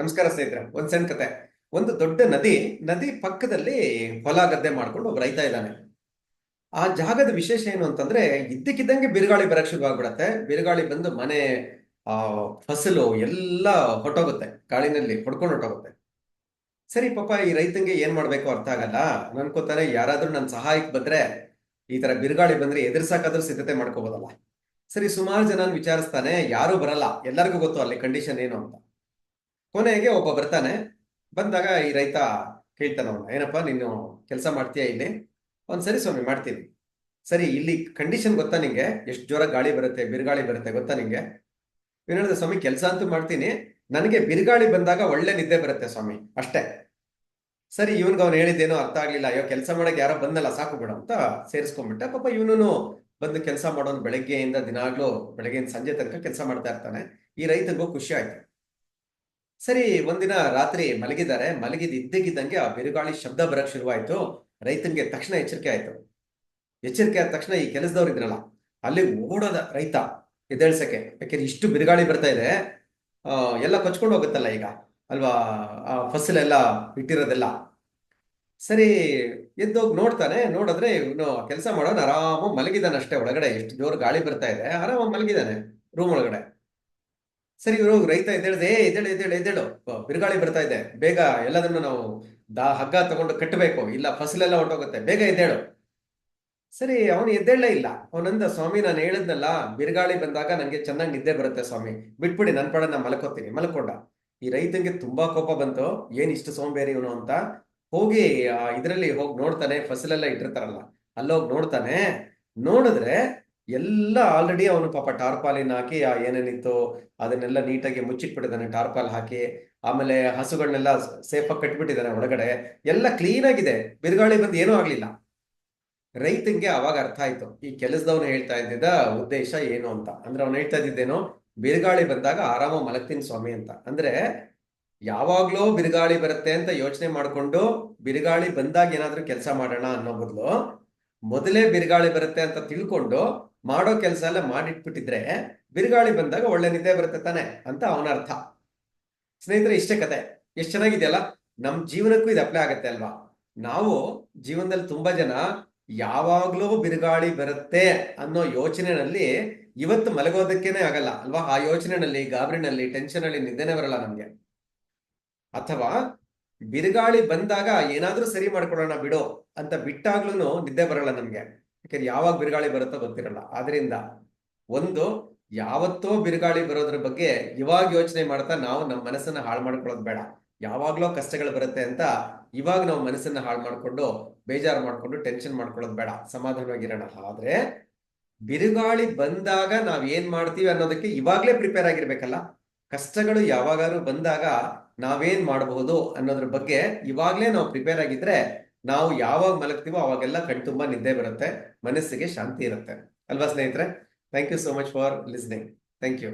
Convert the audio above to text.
ನಮಸ್ಕಾರ ಸ್ನೇಹಿತರೆ, ಒಂದ್ ಸಣ್ಣ ಕತೆ. ಒಂದು ದೊಡ್ಡ ನದಿ ನದಿ ಪಕ್ಕದಲ್ಲಿ ಹೊಲ ಗದ್ದೆ ಮಾಡ್ಕೊಂಡು ಒಬ್ಬ ರೈತ ಇದ್ದಾನೆ. ಆ ಜಾಗದ ವಿಶೇಷ ಏನು ಅಂತಂದ್ರೆ, ಇದ್ದಕ್ಕಿದ್ದಂಗೆ ಬಿರುಗಾಳಿ ಬರಕ್ ಶುರು ಆಗ್ಬಿಡತ್ತೆ. ಬಿರುಗಾಳಿ ಬಂದು ಮನೆ, ಆ, ಫಸಲು ಎಲ್ಲ ಹೊಟ್ಟೋಗುತ್ತೆ ಗಾಳಿನಲ್ಲಿ ಹೊಡ್ಕೊಂಡು ಹೊಟ್ಟೋಗುತ್ತೆ ಸರಿ, ಪಾಪ ಈ ರೈತಂಗೆ ಏನ್ ಮಾಡ್ಬೇಕು ಅರ್ಥ ಆಗಲ್ಲ. ಅನ್ಕೋತಾರೆ, ಯಾರಾದ್ರೂ ನನ್ನ ಸಹಾಯಕ್ಕೆ ಬಂದ್ರೆ, ಈ ತರ ಬಿರುಗಾಳಿ ಬಂದ್ರೆ ಎದುರ್ಸಾಕಾದ್ರೂ ಸಿದ್ಧತೆ ಮಾಡ್ಕೋಬೋದಲ್ಲ. ಸರಿ, ಸುಮಾರು ಜನ ವಿಚಾರಿಸ್ತಾನೆ, ಯಾರು ಬರಲ್ಲ. ಎಲ್ಲರಿಗೂ ಗೊತ್ತು ಅಲ್ಲಿ ಕಂಡೀಷನ್ ಏನು ಅಂತ. ಕೊನೆಗೆ ಒಬ್ಬ ಬರ್ತಾನೆ. ಬಂದಾಗ ಈ ರೈತ ಕೇಳ್ತಾನ ಏನಪ್ಪ ನೀನು ಕೆಲಸ ಮಾಡ್ತೀಯಾ ಇಲ್ಲಿ? ಒಂದ್ಸರಿ ಸ್ವಾಮಿ, ಮಾಡ್ತೀನಿ. ಸರಿ, ಇಲ್ಲಿ ಕಂಡೀಷನ್ ಗೊತ್ತಾ ನಿಂಗೆ? ಎಷ್ಟು ಜೋರ ಗಾಳಿ ಬರುತ್ತೆ, ಬಿರುಗಾಳಿ ಬರುತ್ತೆ ಗೊತ್ತಾ ನಿಂಗೆ? ಇವ್ನು ಸ್ವಾಮಿ, ಕೆಲಸ ಅಂತೂ ಮಾಡ್ತೀನಿ. ನನಗೆ ಬಿರುಗಾಳಿ ಬಂದಾಗ ಒಳ್ಳೆ ನಿದ್ದೆ ಬರುತ್ತೆ ಸ್ವಾಮಿ, ಅಷ್ಟೇ. ಸರಿ, ಇವನ್ಗೆ ಅವ್ನು ಹೇಳಿದ್ದೇನೋ ಅರ್ಥ ಆಗ್ಲಿಲ್ಲ. ಅಯ್ಯೋ, ಕೆಲಸ ಮಾಡೋಕೆ ಯಾರೋ ಬಂದಲ್ಲ ಸಾಕು ಬಿಡ ಅಂತ ಸೇರಿಸ್ಕೊಂಡ್ಬಿಟ್ಟೆ. ಪಾಪ ಇವನು ಬಂದು ಕೆಲಸ ಮಾಡೋನ್ ಬೆಳಗ್ಗೆಯಿಂದ ದಿನಾಗ್ಲೂ ಬೆಳಗ್ಗೆಯಿಂದ ಸಂಜೆ ತನಕ ಕೆಲಸ ಮಾಡ್ತಾ ಇರ್ತಾನೆ. ಈ ರೈತನಿಗೂ ಖುಷಿ ಆಯ್ತು. ಸರಿ, ಒಂದಿನ ರಾತ್ರಿ ಮಲಗಿದ್ದಾರೆ. ಮಲಗಿದ ಇದ್ದಕ್ಕಿದ್ದಂಗೆ ಆ ಬಿರುಗಾಳಿ ಶಬ್ದ ಬರಕ್ ಶುರುವಾಯ್ತು. ರೈತನಿಗೆ ತಕ್ಷಣ ಎಚ್ಚರಿಕೆ ಆಯ್ತು. ಎಚ್ಚರಿಕೆ ಆದ ತಕ್ಷಣ ಈ ಕೆಲಸದವ್ರು ಇದ್ರಲ್ಲ, ಅಲ್ಲಿ ಓಡೋದ ರೈತ ಎದ್ದೇಳ್ಸಕ್ಕೆ. ಯಾಕೆಂದ್ರೆ ಇಷ್ಟು ಬಿರುಗಾಳಿ ಬರ್ತಾ ಇದೆ. ಎಲ್ಲ ಕೊಚ್ಕೊಂಡು ಹೋಗುತ್ತಲ್ಲ ಈಗ? ಅಲ್ವಾ? ಆ ಫಸಲೆಲ್ಲ ಇಟ್ಟಿರೋದೆಲ್ಲ? ಸರಿ, ಎದ್ದೋಗಿ ನೋಡ್ತಾನೆ. ನೋಡಿದ್ರೆ ಇವನು ಕೆಲಸ ಮಾಡೋನು ಆರಾಮ ಮಲಗಿದಾನೆ ಅಷ್ಟೇ ಒಳಗಡೆ ಎಷ್ಟು ಜೋರು ಗಾಳಿ ಬರ್ತಾ ಇದೆ. ಆರಾಮ ಮಲಗಿದಾನೆ ರೂಮ್ ಒಳಗಡೆ. ಸರಿ, ಇವರು ರೈತ ಎದ್ದೇಳ್ದೆ, ಏ, ಎದ್ದೇಳು ಎದ್ದೇಳು ಎದ್ದೇಳು. ಬಿರುಗಾಳಿ ಬರ್ತಾ ಇದೆ. ಬೇಗ ಎಲ್ಲದನ್ನು ನಾವು ದಾ, ಹಗ್ಗ ತಗೊಂಡು ಕಟ್ಟಬೇಕು. ಇಲ್ಲ, ಫಸಲೆಲ್ಲ ಹೊಟ್ಟೋಗುತ್ತೆ ಬೇಗ ಎದ್ದೇಳು. ಸರಿ, ಅವನು ಎದ್ದೇಳೇ ಇಲ್ಲ. ಅವನಂದ, ಸ್ವಾಮಿ, ನಾನು ಹೇಳಿದ್ನಲ್ಲ, ಬಿರುಗಾಳಿ ಬಂದಾಗ ನನಗೆ ಚೆನ್ನಾಗಿ ನಿದ್ದೆ ಬರುತ್ತೆ ಸ್ವಾಮಿ. ಬಿಟ್ಬಿಡಿ ನನ್ನ ಪಡ ನಾ ಮಲ್ಕೋತೀನಿ, ಮಲ್ಕೊಂಡ. ಈ ರೈತನಿಗೆ ತುಂಬಾ ಕೋಪ ಬಂತು. ಏನ್ ಇಷ್ಟು ಸೋಂಬೇರಿ ಇವನು ಅಂತ. ಹೋಗಿ ಇದ್ರಲ್ಲಿ ಹೋಗಿ ನೋಡ್ತಾನೆ, ಫಸಲೆಲ್ಲ ಇಟ್ಟಿರ್ತಾರಲ್ಲ. ಅಲ್ಲೋಗಿ ನೋಡ್ತಾನೆ. ನೋಡಿದ್ರೆ ಎಲ್ಲ ಆಲ್ರೆಡಿ ಅವನು ಪಾಪ ಟಾರ್ಪಾಲಿನ ಹಾಕಿ, ಆ ಏನೇನಿತ್ತು ಅದನ್ನೆಲ್ಲ ನೀಟಾಗಿ ಮುಚ್ಚಿಟ್ಬಿಟ್ಟಿದ್ದಾನೆ ಟಾರ್ಪಾಲ್ ಹಾಕಿ. ಆಮೇಲೆ ಹಸುಗಳನ್ನೆಲ್ಲ ಸೇಫ್ ಆಗಿ ಕಟ್ಬಿಟ್ಟಿದ್ದಾನೆ ಒಳಗಡೆ. ಎಲ್ಲ ಕ್ಲೀನ್ ಆಗಿದೆ. ಬಿರುಗಾಳಿ ಬಂದು ಏನೂ ಆಗ್ಲಿಲ್ಲ. ರೈತಂಗೆ ಅವಾಗ ಅರ್ಥ ಆಯ್ತು. ಈ ಕೆಲಸದವನು ಹೇಳ್ತಾ ಇದ್ದಿದ್ದ ಉದ್ದೇಶ ಏನು ಅಂತ. ಅಂದ್ರೆ ಅವ್ನು ಹೇಳ್ತಾ ಇದ್ದಿದ್ದೇನು, ಬಿರುಗಾಳಿ ಬಂದಾಗ ಆರಾಮ ಮಲಗ್ತೀನಿ ಸ್ವಾಮಿ ಅಂತ. ಅಂದ್ರೆ ಯಾವಾಗ್ಲೂ ಬಿರುಗಾಳಿ ಬರುತ್ತೆ ಅಂತ ಯೋಚನೆ ಮಾಡ್ಕೊಂಡು ಬಿರುಗಾಳಿ ಬಂದಾಗ ಏನಾದ್ರೂ ಕೆಲಸ ಮಾಡೋಣ ಅನ್ನೋ ಬದಲು ಮೊದಲೇ ಬಿರುಗಾಳಿ ಬರುತ್ತೆ ಅಂತ ತಿಳ್ಕೊಂಡು ಮಾಡೋ ಕೆಲಸ ಎಲ್ಲ ಮಾಡಿಟ್ಬಿಟ್ಟಿದ್ರೆ ಬಿರುಗಾಳಿ ಬಂದಾಗ ಒಳ್ಳೆ ನಿದ್ದೆ ಬರುತ್ತೆ ತಾನೆ ಅಂತ ಅವನ ಅರ್ಥ. ಸ್ನೇಹಿತರೆ, ಇಷ್ಟೇ ಕತೆ. ಎಷ್ಟು ಚೆನ್ನಾಗಿದೆಯಲ್ಲ? ನಮ್ ಜೀವನಕ್ಕೂ ಇದು ಅಪ್ಲೈ ಆಗತ್ತೆ ಅಲ್ವಾ? ನಾವು ಜೀವನದಲ್ಲಿ ತುಂಬಾ ಜನ ಯಾವಾಗ್ಲೂ ಬಿರುಗಾಳಿ ಬರುತ್ತೆ ಅನ್ನೋ ಯೋಚನೆನಲ್ಲಿ ಇವತ್ತು ಮಲಗೋದಕ್ಕೇನೆ ಆಗಲ್ಲ ಅಲ್ವಾ? ಆ ಯೋಚನೆನಲ್ಲಿ, ಗಾಬರಿನಲ್ಲಿ ಟೆನ್ಷನ್ ಅಲ್ಲಿ ನಿದ್ದೆನೆ ಬರಲ್ಲ ನಮ್ಗೆ. ಅಥವಾ ಬಿರುಗಾಳಿ ಬಂದಾಗ ಏನಾದ್ರೂ ಸರಿ ಮಾಡ್ಕೊಳ್ಳೋಣ ಬಿಡೋ ಅಂತ ಬಿಟ್ಟಾಗ್ಲೂ ನಿದ್ದೆ ಬರಲ್ಲ ನಮ್ಗೆ. ಯಾಕಂದ್ರೆ ಯಾವಾಗ ಬಿರುಗಾಳಿ ಬರುತ್ತೋ ಗೊತ್ತಿರಲ್ಲ. ಆದ್ರಿಂದ ಒಂದು, ಯಾವತ್ತೋ ಬಿರುಗಾಳಿ ಬರೋದ್ರ ಬಗ್ಗೆ ಇವಾಗ ಯೋಚನೆ ಮಾಡ್ತಾ ನಾವು ನಮ್ಮ ಮನಸ್ಸನ್ನ ಹಾಳು ಮಾಡ್ಕೊಳ್ಳೋದು ಬೇಡ. ಯಾವಾಗ್ಲೋ ಕಷ್ಟಗಳು ಬರುತ್ತೆ ಅಂತ ಇವಾಗ ನಾವು ಮನಸ್ಸನ್ನ ಹಾಳು ಮಾಡ್ಕೊಂಡು, ಬೇಜಾರು ಮಾಡ್ಕೊಂಡು ಟೆನ್ಷನ್ ಮಾಡ್ಕೊಳ್ಳೋದು ಬೇಡ. ಸಮಾಧಾನವಾಗಿರೋಣ. ಆದ್ರೆ ಬಿರುಗಾಳಿ ಬಂದಾಗ ನಾವ್ ಏನ್ ಮಾಡ್ತೀವಿ ಅನ್ನೋದಕ್ಕೆ ಇವಾಗ್ಲೇ ಪ್ರಿಪೇರ್ ಆಗಿರ್ಬೇಕಲ್ಲ. ಕಷ್ಟಗಳು ಯಾವಾಗಾದ್ರೂ ಬಂದಾಗ ನಾವೇನ್ ಮಾಡಬಹುದು ಅನ್ನೋದ್ರ ಬಗ್ಗೆ ಇವಾಗ್ಲೇ ನಾವು ಪ್ರಿಪೇರ್ ಆಗಿದ್ರೆ ನಾವು ಯಾವಾಗ ಮಲಗ್ತೀವೋ ಅವಾಗೆಲ್ಲ ಕಣ್ತುಂಬಾ ನಿದ್ದೆ ಬರುತ್ತೆ, ಮನಸ್ಸಿಗೆ ಶಾಂತಿ ಇರುತ್ತೆ. ಅಲ್ವಾ ಸ್ನೇಹಿತರೆ? Thank you so much for listening thank you